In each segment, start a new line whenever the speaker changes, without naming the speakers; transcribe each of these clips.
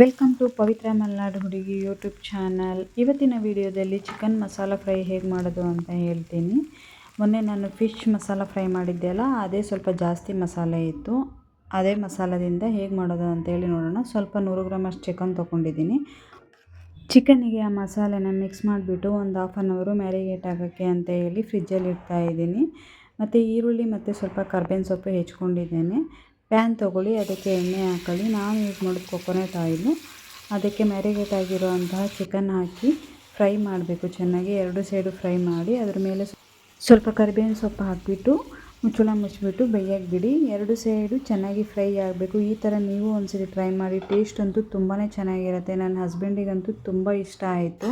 Welcome to ಪವಿತ್ರ ಮಲ್ನಾಡು ಹುಡುಗಿ YouTube channel. ಇವತ್ತಿನ ವಿಡಿಯೋದಲ್ಲಿ ಚಿಕನ್ ಮಸಾಲ ಫ್ರೈ ಹೇಗೆ ಮಾಡೋದು ಅಂತ ಹೇಳ್ತೀನಿ. ಮೊನ್ನೆ ನಾನು ಫಿಶ್ ಮಸಾಲ ಫ್ರೈ ಮಾಡಿದ್ದೆ ಅಲ್ಲ, ಅದೇ ಸ್ವಲ್ಪ ಜಾಸ್ತಿ ಮಸಾಲೆ ಇತ್ತು. ಅದೇ ಮಸಾಲದಿಂದ ಹೇಗೆ ಮಾಡೋದು ಅಂತೇಳಿ ನೋಡೋಣ. ಸ್ವಲ್ಪ ನೂರು ಗ್ರಾಮ್ ಅಷ್ಟು ಚಿಕನ್ ತೊಗೊಂಡಿದ್ದೀನಿ. ಚಿಕನಿಗೆ ಆ ಮಸಾಲೆನ ಮಿಕ್ಸ್ ಮಾಡಿಬಿಟ್ಟು ಒಂದು ಹಾಫ್ ಆನ್ ಅವರು ಮ್ಯಾರಿಗೇಟ್ ಆಗೋಕ್ಕೆ ಅಂತ ಹೇಳಿ ಫ್ರಿಜ್ಜಲ್ಲಿ ಇಡ್ತಾ ಇದ್ದೀನಿ. ಮತ್ತು ಈರುಳ್ಳಿ ಮತ್ತು ಸ್ವಲ್ಪ ಕರ್ಬೇವಿನ ಸೊಪ್ಪು ಹೆಚ್ಕೊಂಡಿದ್ದೇನೆ. ಪ್ಯಾನ್ ತೊಗೊಳ್ಳಿ, ಅದಕ್ಕೆ ಎಣ್ಣೆ ಹಾಕೊಳ್ಳಿ ನಾನು ಯೂಸ್ ಮಾಡೋದು ಕೊಕೊನಟ್ ಆಯಿಲು ಅದಕ್ಕೆ ಮ್ಯಾರಿಗೇಟ್ ಆಗಿರುವಂತಹ ಚಿಕನ್ ಹಾಕಿ ಫ್ರೈ ಮಾಡಬೇಕು. ಚೆನ್ನಾಗಿ ಎರಡು ಸೈಡು ಫ್ರೈ ಮಾಡಿ, ಅದ್ರ ಮೇಲೆ ಸ್ವಲ್ಪ ಕರಿಬೇವಿನ ಸೊಪ್ಪು ಹಾಕಿಬಿಟ್ಟು, ಮುಚ್ಚಳ ಮುಚ್ಚಿಬಿಟ್ಟು ಬೇಯಕ್ಕೆ ಬಿಡಿ. ಎರಡು ಸೈಡು ಚೆನ್ನಾಗಿ ಫ್ರೈ ಆಗಬೇಕು. ಈ ಥರ ನೀವು ಒಂದ್ಸರಿ ಟ್ರೈ ಮಾಡಿ ಟೇಸ್ಟ್ ಅಂತೂ ತುಂಬಾ ಚೆನ್ನಾಗಿರುತ್ತೆ. ನನ್ನ ಹಸ್ಬೆಂಡಿಗಂತೂ ತುಂಬ ಇಷ್ಟ ಆಯಿತು.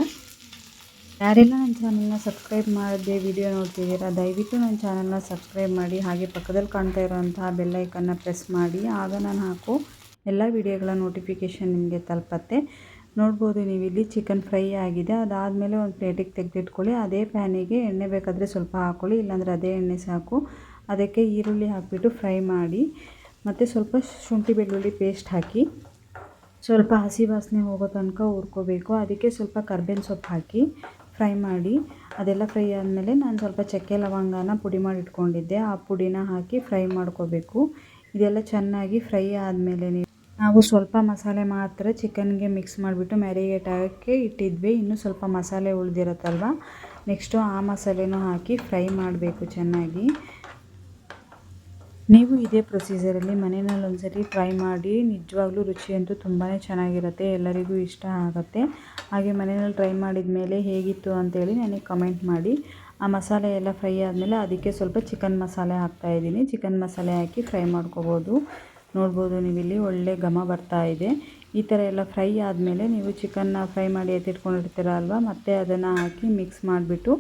ಯಾರೆಲ್ಲ ನನ್ನ ಚಾನಲ್ನ ಸಬ್ಸ್ಕ್ರೈಬ್ ಮಾಡದೆ ವಿಡಿಯೋ ನೋಡ್ತಿದ್ದೀರಾ, ದಯವಿಟ್ಟು ನನ್ನ ಚಾನಲ್ನ ಸಬ್ಸ್ಕ್ರೈಬ್ ಮಾಡಿ, ಹಾಗೆ ಪಕ್ಕದಲ್ಲಿ ಕಾಣ್ತಾ ಇರೋಂತಹ ಬೆಲ್ಲೈಕನ್ನ ಪ್ರೆಸ್ ಮಾಡಿ. ಆಗ ನಾನು ಹಾಕೋ ಎಲ್ಲ ವಿಡಿಯೋಗಳ ನೋಟಿಫಿಕೇಷನ್ ನಿಮಗೆ ತಲುಪತ್ತೆ. ನೋಡ್ಬೋದು ನೀವು ಇಲ್ಲಿ ಚಿಕನ್ ಫ್ರೈ ಆಗಿದೆ, ಅದಾದಮೇಲೆ ಒಂದು ಪ್ಲೇಟಿಗೆ ತೆಗೆದಿಟ್ಕೊಳ್ಳಿ. ಅದೇ ಪ್ಯಾನಿಗೆ ಎಣ್ಣೆ ಬೇಕಾದರೆ ಸ್ವಲ್ಪ ಹಾಕ್ಕೊಳ್ಳಿ ಇಲ್ಲಾಂದರೆ ಅದೇ ಎಣ್ಣೆ ಸಾಕು. ಅದಕ್ಕೆ ಈರುಳ್ಳಿ ಹಾಕಿಬಿಟ್ಟು ಫ್ರೈ ಮಾಡಿ, ಮತ್ತು ಸ್ವಲ್ಪ ಶುಂಠಿ ಬೆಳ್ಳುಳ್ಳಿ ಪೇಸ್ಟ್ ಹಾಕಿ, ಸ್ವಲ್ಪ ಹಸಿ ವಾಸನೆ ಹೋಗೋ ತನಕ ಹುರ್ಕೋಬೇಕು. ಅದಕ್ಕೆ ಸ್ವಲ್ಪ ಕರ್ಬೇವಿನ ಸೊಪ್ಪು ಹಾಕಿ ಫ್ರೈ ಮಾಡಿ ಅದೆಲ್ಲ ಫ್ರೈ ಆದಮೇಲೆ ನಾನು ಸ್ವಲ್ಪ ಚಕ್ಕೆ ಲವಂಗನ ಪುಡಿ ಮಾಡಿ ಇಟ್ಕೊಂಡಿದ್ದೆ. ಆ ಪುಡಿನ ಹಾಕಿ ಫ್ರೈ ಮಾಡ್ಕೋಬೇಕು. ಇದೆಲ್ಲ ಚೆನ್ನಾಗಿ ಫ್ರೈ ಆದಮೇಲೆ ನಾವು ಸ್ವಲ್ಪ ಮಸಾಲೆ ಮಾತ್ರ ಚಿಕನ್ಗೆ ಮಿಕ್ಸ್ ಮಾಡಿಬಿಟ್ಟು ಮ್ಯಾರಿಗೇಟ್ ಆಗೋಕ್ಕೆ ಇಟ್ಟಿದ್ವಿ. ಇನ್ನೂ ಸ್ವಲ್ಪ ಮಸಾಲೆ ಉಳಿದಿರುತ್ತಲ್ವ? ನೆಕ್ಸ್ಟು ಆ ಮಸಾಲೆನೂ ಹಾಕಿ ಫ್ರೈ ಮಾಡಬೇಕು ಚೆನ್ನಾಗಿ. ನೀವು ಇದೇ ಪ್ರೊಸೀಜರಲ್ಲಿ ಮನೆಯಲ್ಲಿ ಒಂದ್ಸರಿ ಟ್ರೈ ಮಾಡಿ, ನಿಜವಾಗ್ಲೂ ರುಚಿಯಂತೂ ತುಂಬಾ ಚೆನ್ನಾಗಿರುತ್ತೆ, ಎಲ್ಲರಿಗೂ ಇಷ್ಟ ಆಗುತ್ತೆ. ಹಾಗೆ ಮನೆಯಲ್ಲಿ ಟ್ರೈ ಮಾಡಿದ ಮೇಲೆ ಹೇಗಿತ್ತು ಅಂತೇಳಿ ನನಗೆ ಕಮೆಂಟ್ ಮಾಡಿ. ಆ ಮಸಾಲೆ ಎಲ್ಲ ಫ್ರೈ ಆದಮೇಲೆ ಅದಕ್ಕೆ ಸ್ವಲ್ಪ ಚಿಕನ್ ಮಸಾಲೆ ಹಾಕ್ತಾಯಿದ್ದೀನಿ ಚಿಕನ್ ಮಸಾಲೆ ಹಾಕಿ ಫ್ರೈ ಮಾಡ್ಕೋಬೋದು. ನೋಡ್ಬೋದು ನೀವಿಲ್ಲಿ ಒಳ್ಳೆ ಘಮ ಬರ್ತಾ ಇದೆ. ಈ ಥರ ಎಲ್ಲ ಫ್ರೈ ಆದಮೇಲೆ ನೀವು ಚಿಕನ್ನ ಫ್ರೈ ಮಾಡಿ ಎತ್ತಿಟ್ಕೊಂಡಿರ್ತೀರ ಅಲ್ವಾ, ಮತ್ತೆ ಅದನ್ನು ಹಾಕಿ ಮಿಕ್ಸ್ ಮಾಡಿಬಿಟ್ಟು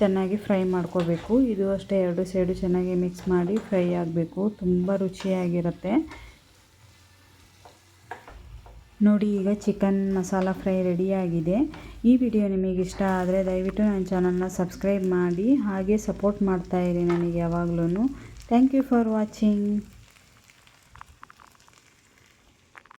ಚೆನ್ನಾಗಿ ಫ್ರೈ ಮಾಡ್ಕೋಬೇಕು. ಇದು ಅಷ್ಟೇ ಎರಡು ಸೈಡು ಚೆನ್ನಾಗಿ ಮಿಕ್ಸ್ ಮಾಡಿ ಫ್ರೈ ಆಗಬೇಕು. ತುಂಬ ರುಚಿಯಾಗಿರುತ್ತೆ. ನೋಡಿ, ಈಗ ಚಿಕನ್ ಮಸಾಲ ಫ್ರೈ ರೆಡಿಯಾಗಿದೆ ಈ ವಿಡಿಯೋ ನಿಮಗೆ ಇಷ್ಟ ಆದರೆ ದಯವಿಟ್ಟು ನನ್ನ ಚಾನಲ್ನ ಸಬ್ಸ್ಕ್ರೈಬ್ ಮಾಡಿ, ಹಾಗೆ ಸಪೋರ್ಟ್ ಮಾಡ್ತಾಯಿರಿ ನನಗೆ ಯಾವಾಗಲೂ ಥ್ಯಾಂಕ್ ಯು ಫಾರ್ ವಾಚಿಂಗ್.